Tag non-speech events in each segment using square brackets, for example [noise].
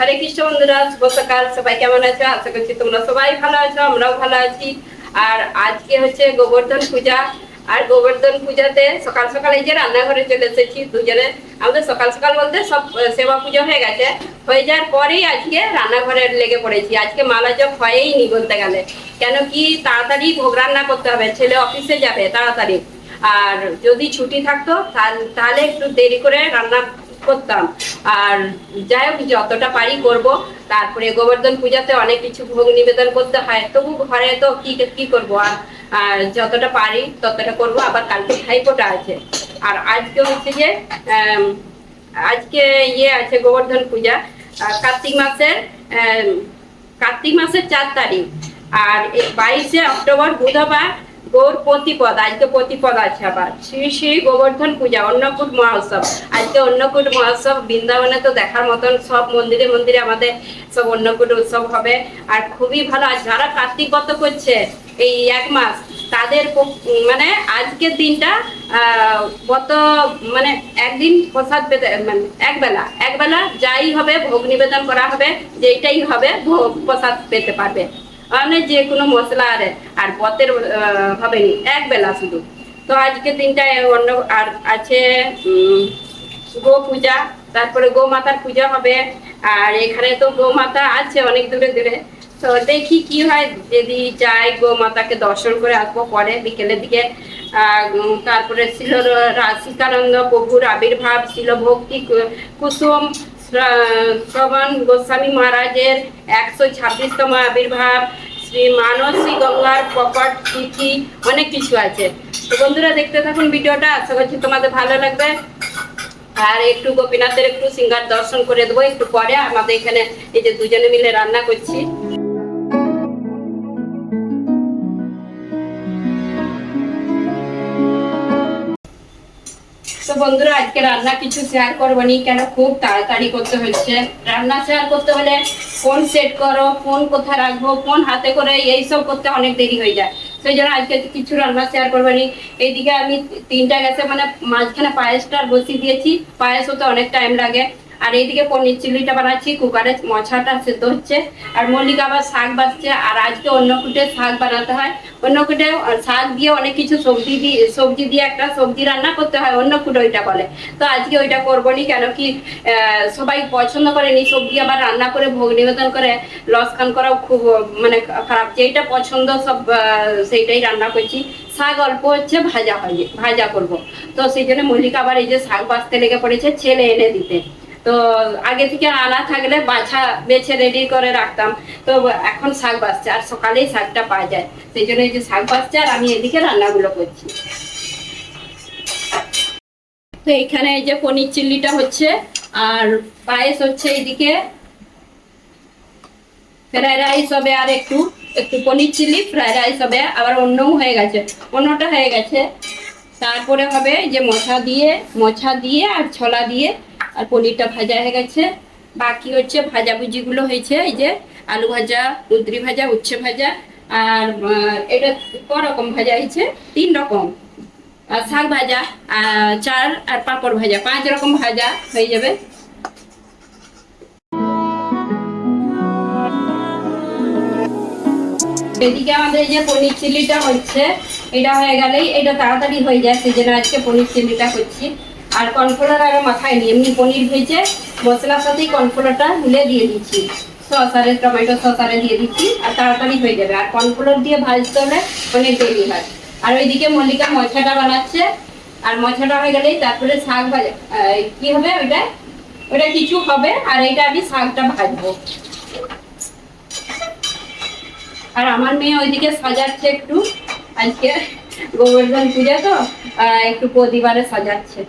হরে কৃষ্ণ বন্ধুরা, শুভ সকাল। সবাই কেমন আছো? আশা করছি তোমরা সবাই ভালো আছো, আমরাও ভালো আছি। আর আজকে হচ্ছে গোবর্ধন পূজা। আর গোবর্ধন পূজাতে সকাল সকাল এই যে রান্নাঘরে চলে এসেছি দুজনে। আমাদের সকাল সকাল বলতে সব সেবা পুজো হয়ে গেছে। হয়ে যাওয়ার পরেই আজকে রান্নাঘরে লেগে পড়েছি। আজকে মালা জপ হয়েই নি বলতে গেলে। কেন কি তাড়াতাড়ি ভোগ রান্না করতে হবে, ছেলে অফিসে যাবে তাড়াতাড়ি। আর যদি ছুটি থাকতো তাহলে- একটু দেরি করে রান্না করতাম। আর যাই হোক, যতটা পারি করব। তারপরে গোবর্ধন পূজাতে অনেক কিছু ভোগ নিবেদন করতে হয়। তবু ঘরে তো কি কি করব? আর যতটা পারি ততটা করব। আবার কালকে ভাইফোঁটা আছে। আর আজকে হচ্ছে যে আজকে ইয়ে আছে গোবর্ধন পূজা। কার্তিক মাসের কার্তিক মাসের চার তারিখ। আর বাইশে অক্টোবর, বুধবার গৌর প্রতিপদ, আজকে প্রতিপদ আছে আবার। শ্রী শ্রী গোবর্ধন পূজা, অন্নকূট মহোৎসব। আজকে অন্নকূট মহোৎসব, বৃন্দাবনে তো দেখার মতন সব মন্দিরে মন্দিরে আমাদের সব অন্নকূট উৎসব হবে। আর খুবই ভালো, আর যারা কার্তিক ব্রত করছে এই এক মাস, তাদের মানে আজকের দিনটা গত মানে একদিন প্রসাদ পেতে মানে একবেলা একবেলা যাই হবে, ভোগ নিবেদন করা হবে যেটাই হবে ভোগ প্রসাদ পেতে পারবে। মানে যে কোনো মশলা আর আর পথের হবে নি এক বেলা শুধু। তো আজকে দিনটা অন্য আর আছে গো পূজা, তারপরে গো মাতার পূজা হবে, আর এখানে তো গো মাতা আছে অনেক দূরে দূরে। তো দেখি কি হয়, যদি যাই গো মাতাকে দর্শন করে আসব পরে, বিকেলের দিকে। তারপরে ছিল রাশিকানন্দ প্রভুর আবির্ভাব, ছিল ভক্তি কুসুম শ্রবণ গোস্বামী মহারাজের একশো ছাব্বিশতম আবির্ভাব। শ্রী মানসী গঙ্গার প্রকট তিথি, অনেক কিছু আছে। তো বন্ধুরা, দেখতে থাকুন ভিডিওটা। আশা করছি তোমাদের ভালো লাগবে। আর একটু গোপীনাথের একটু সিঙ্গার দর্শন করে দেবো। একটু পরে আমাদের এখানে এই যে দুজনে মিলে রান্না করছি। তো বন্ধুরা, আজকে রান্না কিছু শেয়ার করব নি, কেন খুব তাড়াতাড়ি করতে হচ্ছে। রান্না শেয়ার করতে হলে ফোন সেট করো ফোন কোথায় রাখব ফোন হাতে করে এইসব করতে অনেক দেরি হয়ে যায়। সেই জন্য আজকে কিছু রান্না শেয়ার করব নি। এইদিকে আমি তিনটা গ্যাসে মানে মাঝখানে পায়েসটা বসিয়ে দিয়েছি। পায়েস হতে অনেক টাইম লাগে। আর এইদিকে পনির চিলিটা বানাচ্ছি, কুকারে মশাটা সেদ্ধ হচ্ছে, আর মল্লিকা আবার শাক বাজছে আর আজকে অন্য কুটে শাক বানাতে হয়। অন্য কুটে শাক দিয়ে অনেক কিছু সবজি দিয়ে সবজি দিয়ে একটা সবজি রান্না করতে হয়, অন্য কুটে ওইটা বলে। তো আজকে ওইটা করব নি কেন কি সবাই পছন্দ করেনি সবজি, আবার রান্না করে ভোগ নিবেদন করে লসখান করাও খুব মানে খারাপ। যেইটা পছন্দ সব সেইটাই রান্না করছি। শাক অল্প হচ্ছে, ভাজা হয় ভাজা করব। তো সেই জন্য মল্লিকা আবার এই যে শাক বাঁচতে লেগে পড়েছে, ছেলে এনে দিতে। তো আগে থেকে আনা থাকলে বাছা বেছে রেডি করে রাখতাম। তো এখন শাক বাঁচছে, আর সকালেই শাকটা পাওয়া যায়। সেই জন্য এই যে শাক বাঁচছে, আর আমি এদিকে রান্নাগুলো করছি। তো এখানে এই যে পনির চিল্লিটা হচ্ছে, আর পায়েস হচ্ছে এইদিকে। ফ্রাইড রাইস হবে আর একটু একটু পনির চিলি ফ্রাইড রাইস হবে, আবার অন্যও হয়ে গেছে, অন্যটা হয়ে গেছে। তারপরে হবে যে মোছা দিয়ে মোছা দিয়ে আর ছোলা দিয়ে আর পনিরটা ভাজা হয়ে গেছে। বাকি হচ্ছে ভাজাভুজিগুলো হয়েছে, এই যে আলু ভাজা কুঁদরি ভাজা, উচ্ছে ভাজা, আর এটা ক রকম ভাজা হয়েছে? তিন রকম। আর শাক ভাজা, আর চার আর পাঁপড় ভাজা, পাঁচ রকম ভাজা হয়ে যাবে। এদিকে আমাদের যে পনির চিলিটা হচ্ছে, এটা হয়ে গেলেই এটা তাড়াতাড়ি হয়ে যায়, সেই জন্য আজকে পনির চিলিটা করছি। আর কর্নফ্লোর আর মাথায় নিই এমনি পনির ভেজে মশলার সাথেই কর্নফ্লোরটা মিলে দিয়ে দিচ্ছি। সসারে টমেটো সসারে দিয়ে দিচ্ছি আর তাড়াতাড়ি হয়ে যাবে। আর কর্নফ্লোর দিয়ে ভাজতে হলে অনেক দেরি হয়। আর ওইদিকে মল্লিকা মশাটা বানাচ্ছে। আর মশাটা হয়ে গেলেই তারপরে শাক ভাজা কি হবে ওইটা? ওটা কিছু হবে আর এইটা আমি শাকটা ভাজবো। আর আমার মেয়ে ওইদিকে সাজাচ্ছে একটু। আজকে গোবর্ধন পূজা তো একটু প্রতিবারে সাজাচ্ছে।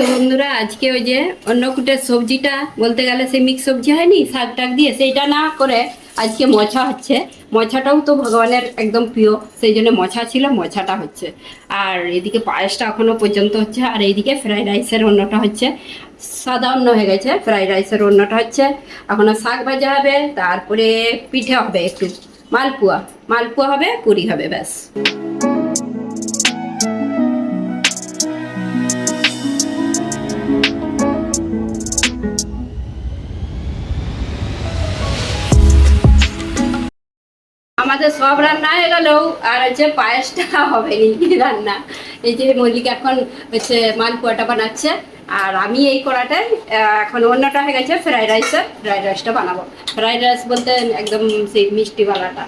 তো বন্ধুরা, আজকে ওই যে অন্নকূটের সবজিটা বলতে গেলে সেই মিক্স সবজি হয়নি শাক টাক দিয়ে সেইটা না করে আজকে মোছা হচ্ছে। মোছাটাও তো ভগবানের একদম প্রিয়, সেই জন্য মোছা ছিল মোছাটা হচ্ছে। আর এদিকে পায়েসটা এখনও পর্যন্ত হচ্ছে, আর এইদিকে ফ্রাইড রাইসের অন্যটা হচ্ছে। সাদা অন্য হয়ে গেছে ফ্রাইড রাইসের অন্যটা হচ্ছে। এখনও শাক ভাজা হবে, তারপরে পিঠে হবে একটু, মালপুয়া। মালপুয়া হবে, পুরি হবে, ব্যাস। আমাদের সব রান্না হয়ে গেলেও আর হচ্ছে পায়েসটা হবে নি রান্না। এই যে মল্লিক এখন হচ্ছে মালপোয়াটা বানাচ্ছে আর আমি এই কড়াটায় আহ, এখন অন্যটা হয়ে গেছে ফ্রাইড রাইসের ফ্রাইড রাইসটা বানাবো। ফ্রাইড রাইস বলতে একদম সেই মিষ্টিওয়ালাটা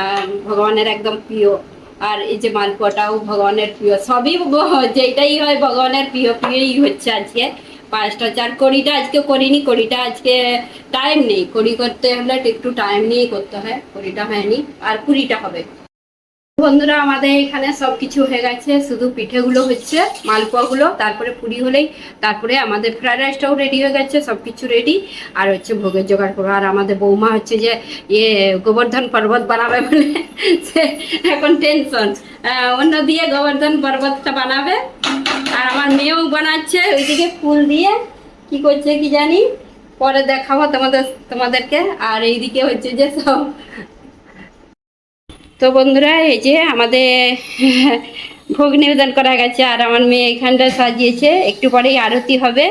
আহ, ভগবানের একদম প্রিয়। আর এই যে মালপোয়াটাও ভগবানের প্রিয়। সবই যেটাই হয় ভগবানের প্রিয় প্রিয়ই হচ্ছে আজকে। পাঁচটা চার কড়িটা আজকে করিনি, কড়িটা আজকে টাইম নেই। কড়ি করতে হলে একটু টাইম নিয়েই করতে হয়, কড়িটা হয়নি, আর কুড়িটা হবে। বন্ধুরা, আমাদের এখানে সব কিছু হয়ে গেছে। শুধু পিঠেগুলো হচ্ছে, মালপোয়াগুলো, তারপরে পুরি হলেই, তারপরে আমাদের ফ্রাইড রাইসটাও রেডি হয়ে গেছে সব কিছু রেডি আর হচ্ছে ভোগের জোগাড় করব। আর আমাদের বৌমা হচ্ছে যে ইয়ে গোবর্ধন পর্বত বানাবে বলে। সে এখন টেনশন অন্য দিয়ে গোবর্ধন পর্বতটা বানাবে। আর আমার মেয়েও বানাচ্ছে, ওইদিকে ফুল দিয়ে। কি করছে কি জানি? পরে দেখাবো তোমাদের, তোমাদেরকে। আর এইদিকে হচ্ছে যে সব তো বন্ধুরা, এই যে আমাদের [laughs] ভোগ নিবেদন করা গেছে, আর আমার মেয়ে এখানটা সাজিয়েছে। একটু পরেই আরতি হবে।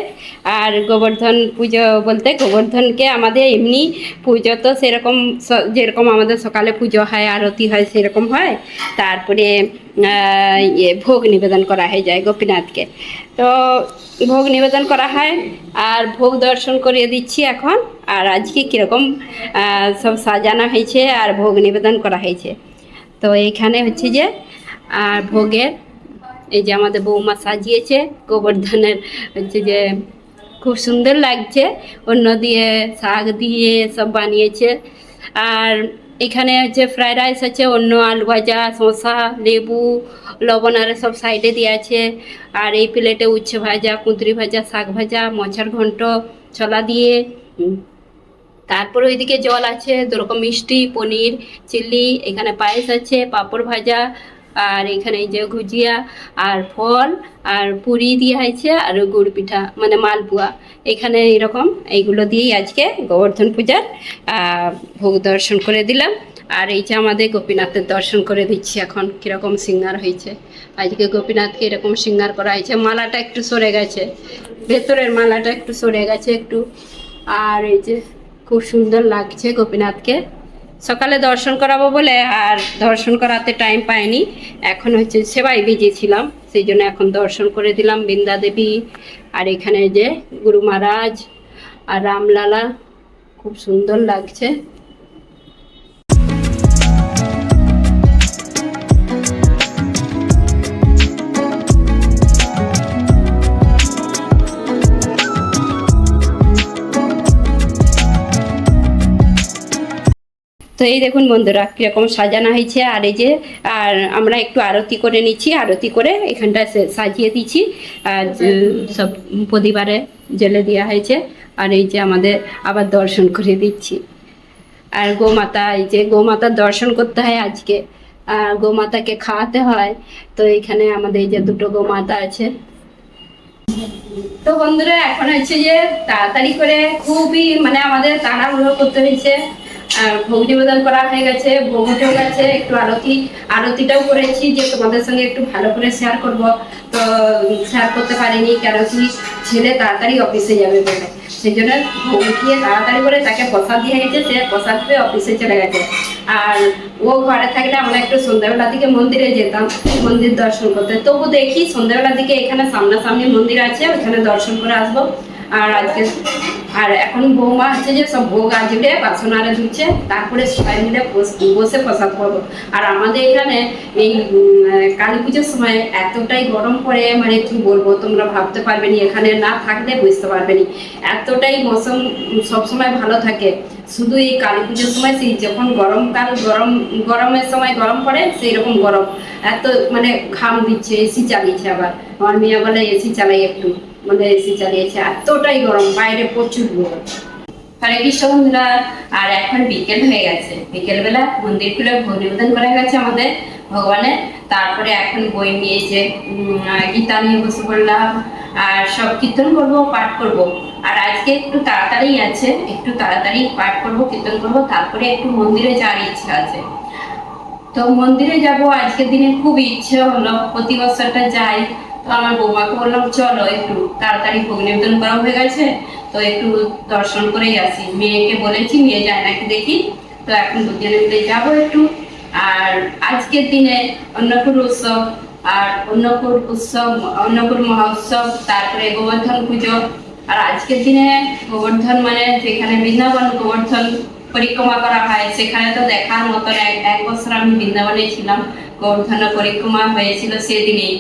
আর গোবর্ধন পুজো বলতে গোবর্ধনকে আমাদের এমনি পুজো তো সেরকম যেরকম আমাদের সকালে পুজো হয়, আরতি হয়, সেরকম হয়। তারপরে ইয়ে ভোগ নিবেদন করা হয়ে যায় গোপীনাথকে। তো ভোগ নিবেদন করা হয়, আর ভোগ দর্শন করিয়ে দিচ্ছি এখন। আর আজকে কীরকম সব সাজানো হয়েছে, আর ভোগ নিবেদন করা হয়েছে। তো এইখানে হচ্ছে যে, আর ভোগের এই যে আমাদের বৌমা সাজিয়েছে, গোবর্ধনের হচ্ছে যে খুব সুন্দর লাগছে অন্য দিয়ে, শাক দিয়ে সব বানিয়েছে। আর এখানে হচ্ছে ফ্রাইড রাইস আছে, অন্য আলু ভাজা, শসা, লেবু, লবণ আর সব সাইডে দিয়ে আছে। আর এই প্লেটে উচ্ছে ভাজা, কুঁদরি ভাজা, শাক ভাজা মছার ঘন্ট, ছলা দিয়ে তারপরে ওইদিকে জল আছে দুরকম মিষ্টি, পনির, চিলি, এখানে পায়েস আছে, পাঁপড় ভাজা, আর এখানে যে গুজিয়া আর ফল, আর পুরি দিয়ে হয়েছে, আর গুড় পিঠা মানে মালপুয়া। এখানে এরকম, এইগুলো দিয়েই আজকে গোবর্ধন পূজার ভোগ দর্শন করে দিলাম। আর এই যে আমাদের গোপীনাথের দর্শন করে দিচ্ছি এখন, কীরকম সিঙ্গার হয়েছে। আজকে গোপীনাথকে এরকম সিঙ্গার করা হয়েছে, মালাটা একটু সরে গেছে, ভেতরের মালাটা একটু সরে গেছে একটু। আর এই যে খুব সুন্দর লাগছে গোপীনাথকে। সকালে দর্শন করাবো বলে আর দর্শন করাতে টাইম পাইনি। এখন হচ্ছে সেবাই বিজি ছিলাম, সেই জন্য এখন দর্শন করে দিলাম বৃন্দা দেবী আর এখানে যে গুরু মহারাজ আর রামলালা। খুব সুন্দর লাগছে। তো এই দেখুন বন্ধুরা কীরকম সাজানো হয়েছে। আর এই যে আর আমরা একটু আরতি করে নিচ্ছি আরতি করে এখানটা সাজিয়ে দিচ্ছি। আর সব প্রতিবারে জেলে দেওয়া হয়েছে। আর এই যে আমাদের আবার দর্শন করে দিচ্ছি। আর গোমাতা এই যে গোমাতার দর্শন করতে হয় আজকে। আর গোমাতাকে খাওয়াতে হয়। তো এখানে আমাদের এই যে দুটো গোমাতা আছে। তো বন্ধুরা এখন হচ্ছে যে তাড়াতাড়ি করে খুবই মানে আমাদের তাড়াহুড়ো করতে হয়েছে। ভোগ নিবেদন করা হয়ে গেছে, ভোগ উঠেও গেছে, একটু আরতি, আরতিটাও করেছি যে তোমাদের সঙ্গে একটু ভালো করে শেয়ার করব। তো শেয়ার করতে পারিনি, কেন কি ছেলে তাড়াতাড়ি অফিসে যাবে বলে। সেই জন্য ভোগ উঠিয়ে তাড়াতাড়ি করে তাকে প্রসাদ দিয়ে গেছে, সে প্রসাদ পেয়ে অফিসে চলে গেছে। আর ও ঘরে থাকলে আমরা একটু সন্ধ্যাবেলার দিকে মন্দিরে যেতাম, মন্দির দর্শন করতে। তবু দেখি সন্ধ্যাবেলার দিকে এখানে সামনাসামনি মন্দির আছে, ওখানে দর্শন করে আসব। আর আজকে আর এখন বৌমা হচ্ছে যে সব ভোগ বাসন আরে ধুচ্ছে, তারপরে সবাই মিলে বস- প্রসাদ করব। আর আমাদের এখানে এই কালী পুজোর সময় এতটাই গরম পড়ে মানে কি বলব, তোমরা ভাবতে পারবে নি, এখানে না থাকলে বুঝতে পারবে নি। এতটাই মৌসুম সবসময় ভালো থাকে। শুধু এই কালী পুজোর সময় সেই যখন গরমকাল গরম, গরমের সময় গরম পড়ে, সেই রকম গরম। এত মানে ঘাম দিচ্ছে, এসি চালিয়েছে আবার। আমার মেয়ে বলে, এসি চালাই একটু। মানে এসি চালিয়েছে এতটাই গরম, বাইরে প্রচুর গরম। হরে কৃষ্ণ বন্ধুরা, আর এখন বিকেল হয়ে গেছে। বিকেল বেলা মন্দির খুলে ভোগ করা গেছে আমাদের, ভগবানের। তারপরে এখন বই নিয়ে যে গীতা নিয়ে বসে পড়লাম, আর সব কীর্তন করব, পাঠ করব। আর আজকে একটু তাড়াতাড়ি আছে, একটু তাড়াতাড়ি পাঠ করব, কীর্তন করব, তারপরে একটু মন্দিরে যাওয়ার ইচ্ছা আছে। তো মন্দিরে যাব, আজকের দিনে খুব ইচ্ছে হলো, প্রতি বছরটা যাই। তো আমার বৌমাকে বললাম, চলো একটু তাড়াতাড়ি ভোগ নিবেদন করা হয়ে গেছে, তো একটু দর্শন করেই আসি। মেয়েকে বলেছি, মেয়ে যায় নাকি দেখি? তো এখন দুজনে মিলে যাব একটু। আর আজকের দিনে অন্নপুর উৎসব, আর অন্নপুর উৎসব অন্নপুর মহোৎসব, তারপরে গোবর্ধন পুজো। আর আজকের দিনে গোবর্ধন মানে যেখানে বৃন্দাবন গোবর্ধন পরিক্রমা করা হয়, সেখানে তো দেখার মতন এক বছর আমি বৃন্দাবনে ছিলাম। গোবর্ধন পরিক্রমা হয়েছিল সেদিনেই।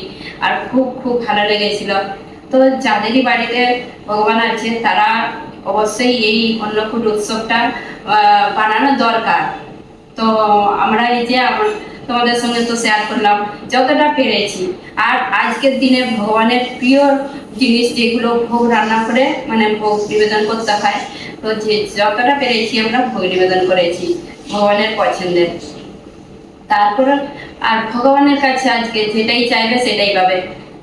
আর খুব খুব ভালো লেগেছিল। তো যাদেরই বাড়িতে ভগবান আছে তারা অবশ্যই এই অন্নকূট উৎসবটা বানানো দরকার। তো আমরা এই যে তোমাদের সঙ্গে তো শেয়ার করলাম, যতটা পেরেছি। আর আজকের দিনে ভগবানের প্রিয় জিনিস যেগুলো ভোগ রান্না করে মানে ভোগ নিবেদন করতে হয়, তো যে যতটা পেরেছি আমরা ভোগ নিবেদন করেছি, ভগবানের পছন্দের। তারপর আর ভগবানের কাছে আজকে যেটাই চাইবে সেটাই পাবে।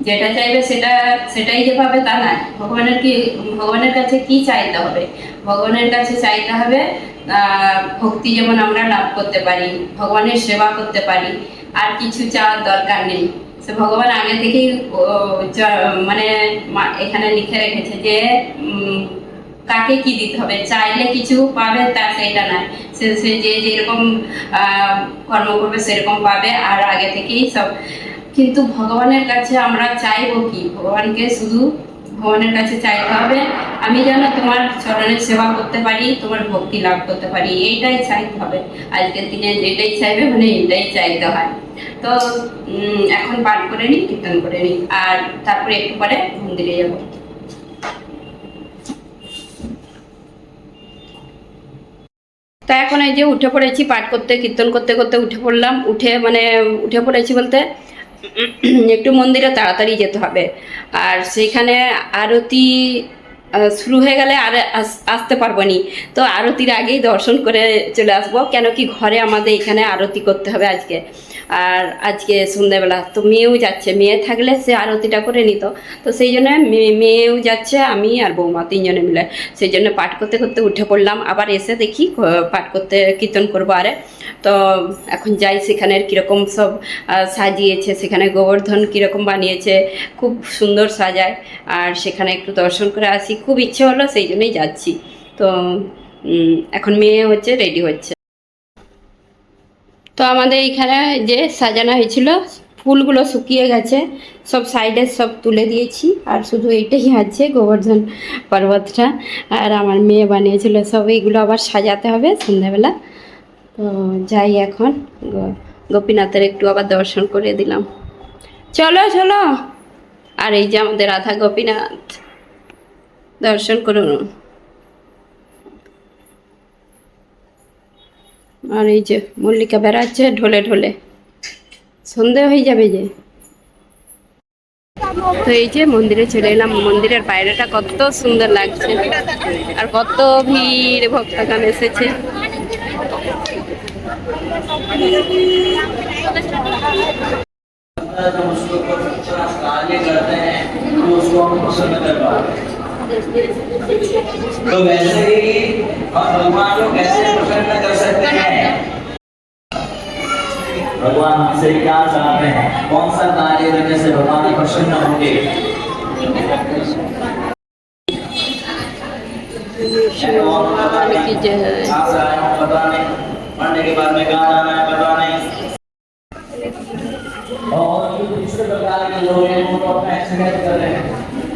যেটা চাইবে সেটা, সেটাই যে পাবে তা নয়। ভগবানের কি, ভগবানের কাছে কি চাইতে হবে? ভগবানের কাছে চাইতে হবে ভক্তি যেমন আমরা লাভ করতে পারি, ভগবানের সেবা করতে পারি, আর কিছু চাওয়ার দরকার নেই। সে ভগবান আগে থেকেই মানে এখানে লিখে রেখেছে যে কাকে কি দিতে হবে? চাইলে কিছু পাবে, তা সেটা নয় সে সে যে যেরকম কর্ম করবে সেরকম পাবে, আর আগে থেকেই সব। কিন্তু ভগবানের কাছে আমরা চাইব কি? ভগবানকে শুধু ভগবানের কাছে চাইতে হবে। আমি যেন তোমার চরণের সেবা করতে পারি, তোমার ভক্তি লাভ করতে পারি, এইটাই চাইতে হবে। আজকের দিনে যেটাই চাইবে মানে এইটাই চাইতে হয়। তো এখন পাঠ করে নিই, কীর্তন করে নিই, আর তারপরে একটু পরে মন্দিরে যাব। তা এখন এই যে উঠে পড়েছি, পাঠ করতে, কীর্তন করতে করতে উঠে পড়লাম। উঠে মানে উঠে পড়েছি বলতে [clears throat] একটু মন্দিরে তাড়াতাড়ি যেতে হবে। আর সেইখানে আরতি শুরু হয়ে গেলে আর আস- আসতে পারব নি। তো আরতির আগেই দর্শন করে চলে আসব, কেন কি ঘরে আমাদের এখানে আরতি করতে হবে আজকে। আর আজকে সন্ধ্যাবেলা, তো মেয়েও যাচ্ছে, মেয়ে থাকলে সে আরতিটা করে নিত। তো সেই জন্য মেয়ে- মেয়েও যাচ্ছে, আমি আর বৌমা তিনজনে মিলে। সেই জন্য পাঠ করতে করতে উঠে পড়লাম, আবার এসে দেখি পাঠ করতে কীর্তন করব আরে। তো এখন যাই সেখানের কীরকম সব সাজিয়েছে, সেখানে গোবর্ধন কীরকম বানিয়েছে, খুব সুন্দর সাজায়। আর সেখানে একটু দর্শন করে আসি খুব ইচ্ছে হলো, সেই জন্যই যাচ্ছি। তো এখন মেয়ে হচ্ছে রেডি হচ্ছে। তো আমাদের এখানে যে সাজানো হয়েছিল, ফুলগুলো শুকিয়ে গেছে। সব সাইডে সব তুলে দিয়েছি। আর শুধু এইটাই আছে, গোবর্ধন পর্বতটা। আর আমার মেয়ে বানিয়েছিল সব, এইগুলো আবার সাজাতে হবে সন্ধ্যাবেলা। তো যাই এখন গোপীনাথের একটু আবার দর্শন করে দিলাম। চলো চলো। আর এই যে আমাদের রাধা গোপীনাথ। দর্শন করুন আর এই যে মল্লিকা বেড়াচ্ছে ঢোলে ঢোলে সন্ধে হয়ে যাবে যে তো এই যে মন্দিরে চলে এলাম মন্দিরের বাইরেটা কত সুন্দর লাগছে আর কত ভিড় ভক্তগণ এসেছে जब उसको थोड़ा कार्य करते हैं तो उसको हम प्रसन्न कर पाते हैं। तो वैसे ही हम भगवान को कैसे प्रसन्न कर सकते हैं? भगवान हमसे क्या चाहते हैं? कौन सा कार्य करने से भगवान प्रसन्न होंगे? पता नहीं पढ़ने के बाद में कहाँ जाना है पता नहीं और दूसरे प्रकार के लोग हैं, वो अपना एक्सरसाइज कर रहे हैं।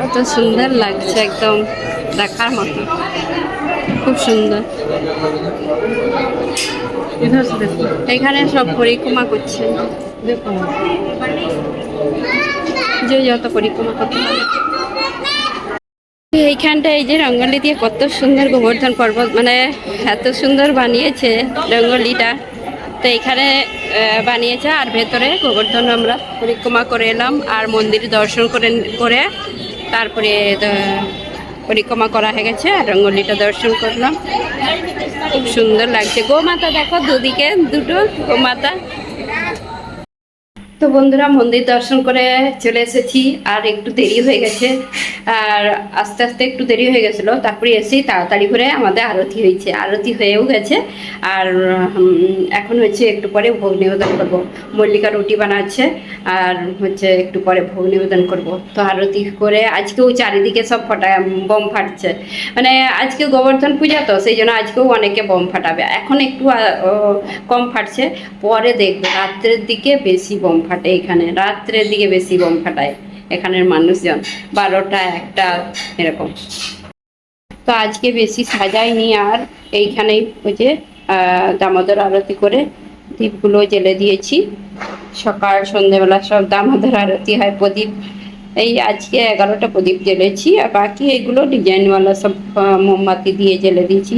কত সুন্দর লাগছে একদম দেখার মতো। খুব সুন্দর। এখানে সব পরিক্রমা করছে যে যত পরিক্রমা করতে পারে। এইখানটা এই যে রঙ্গলি দিয়ে কত সুন্দর গোবর্ধন পর্বত মানে এত সুন্দর বানিয়েছে রঙ্গলিটা। তো এখানে বানিয়েছে আর ভেতরে গোবর্ধন আমরা পরিক্রমা করে এলাম, আর মন্দির দর্শন করে করে তারপরে পরিক্রমা করা হয়ে গেছে রঙ্গলিটা দর্শন করলাম। খুব সুন্দর লাগছে। গোমাতা দেখো দুদিকে, দুটো গোমাতা। তো বন্ধুরা, মন্দির দর্শন করে চলে এসেছি। আর একটু দেরি হয়ে গেছে। আর আস্তে আস্তে একটু দেরি হয়ে গেছিল। তারপরে এসেই তাড়াতাড়ি করে আমাদের আরতি হয়েছে। আরতি হয়েও গেছে। আর এখন হচ্ছে একটু পরে ভোগ নিবেদন করব। মল্লিকা রুটি বানাচ্ছে। আর হচ্ছে একটু পরে ভোগ নিবেদন করব। তো আরতি করে আজকেও চারিদিকে সব ফাটা বম ফাটছে। মানে আজকে গোবর্ধন পূজা তো, সেই জন্য আজকেও অনেকে বম ফাটাবে। এখন একটু কম ফাটছে। পরে দেখবে। রাত্রের দিকে বেশি বম ফাটে এখানে। রাত্রের দিকে বেশি বম ফাটায় এখানের মানুষজন। বারোটা একটা এরকম। তো আজকে বেশি সাজাইনি আর এইখানেই ওই যে দামোদর আরতি করে দীপগুলো জেলে দিয়েছি। সকাল, সন্ধেবেলা সব দামোদর আরতি হয় প্রদীপ। এই আজকে এগারোটা প্রদীপ জ্বেলেছি আর বাকি এগুলো ডিজাইনওয়ালা সব মোমবাতি দিয়ে জেলে দিয়েছি।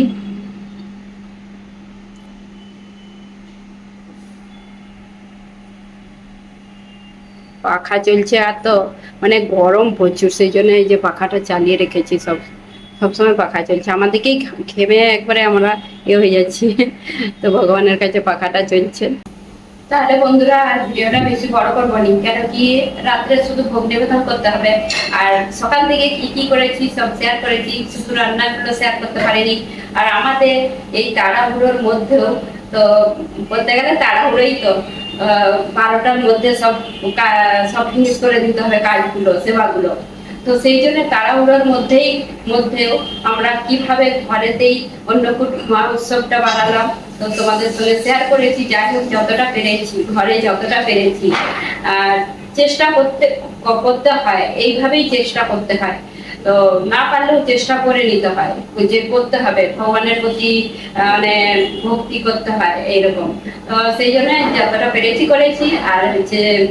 পাখা চলছে আর তো মানে গরম প্রচুর, সেই জন্য এই যে পাখাটা চালিয়ে রেখেছি সব সবসময় পাখা চলছে। আমাদেরকেই ঘেমে একবারে আমরা এ হয়ে যাচ্ছি। তো ভগবানের কাছে পাখাটা চলছে। তাহলে বন্ধুরা, আর ভিডিওটা বেশি বড় করব নি, কেন কি রাত্রে শুধু ভোগ নিবেদন করতে হবে। আর সকাল থেকে কি কি করেছি, সব শেয়ার করেছি, শুধু রান্নাগুলো শেয়ার করতে পারিনি। আর আমাদের এই তাড়াহুড়োর মধ্যেও তো বলতে গেলে তাড়াহুড়োই তো। বারোটার মধ্যে সব সব ফিনিশ করে দিতে হবে কাজগুলো, সেবাগুলো। তো সেই জন্য তাড়াহুড়োর মধ্যেই, মধ্যেও আমরা কীভাবে ঘরেতেই অন্নকূট মা উৎসবটা বানালাম, তো তোমাদের সঙ্গে শেয়ার করেছি। যাই হোক, যতটা পেরেছি, ঘরে যতটা পেরেছি। আর চেষ্টা করতে করতে হয়, এইভাবেই চেষ্টা করতে হয়। তো না পারলেও চেষ্টা করে নিতে হয়। যে করতে হবে, ভগবানের প্রতি মানে ভক্তি করতে হয়, এইরকম। তো সেই জন্য যতটা পেরেছি করেছি, আর হচ্ছে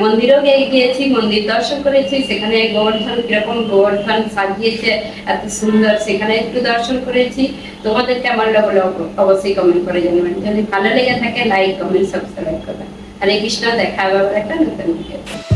মন্দিরেও গিয়ে- গিয়েছি, মন্দির দর্শন করেছি, সেখানে গোবর্ধন কীরকম গোবর্ধন সাজিয়েছে, এত সুন্দর, সেখানে একটু দর্শন করেছি। তোমাদের কেমন লাগল অবশ্যই কমেন্ট করে জানাবেন। যদি ভালো লেগে থাকে লাইক কমেন্ট সাবস্ক্রাইব করবেন। হরে কৃষ্ণ, দেখা হবে একটা নতুন ভিডিও